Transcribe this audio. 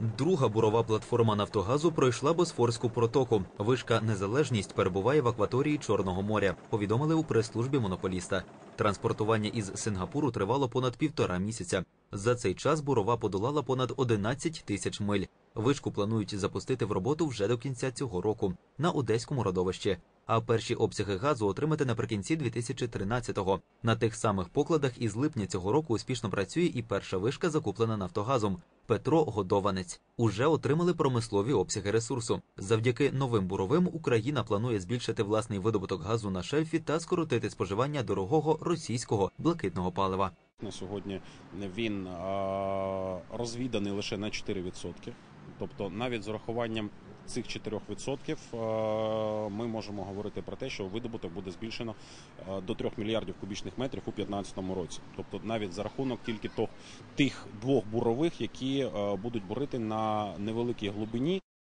Друга бурова платформа Нафтогазу пройшла Босфорську протоку. Вишка Незалежність перебуває в акваторії Чорного моря. Повідомили у прес-службі монополіста. Транспортування із Сингапуру тривало понад півтора місяця. За цей час бурова подолала понад 11 тисяч миль. Вишку планують запустити в роботу вже до кінця цього року на одеському родовищі. А перші обсяги газу отримати наприкінці 2013-го. На тих самих покладах із липня цього року успішно працює і перша вишка, закуплена Нафтогазом. Петро Годованець уже отримали промислові обсяги ресурсу. Завдяки новим буровим Україна планує збільшити власний видобуток газу на шельфі та скоротити споживання дорогого російського блакитного палива. На сьогодні він розвіданий лише на 4%. Тобто, навіть з урахуванням цих 4% е, ми можемо говорити про те, що видобуток буде збільшено е, до 3 мільярдів кубічних метрів у 2015 році. Тобто, навіть за рахунок тільки тих двох бурових, які е, будуть бурити на невеликій глибині.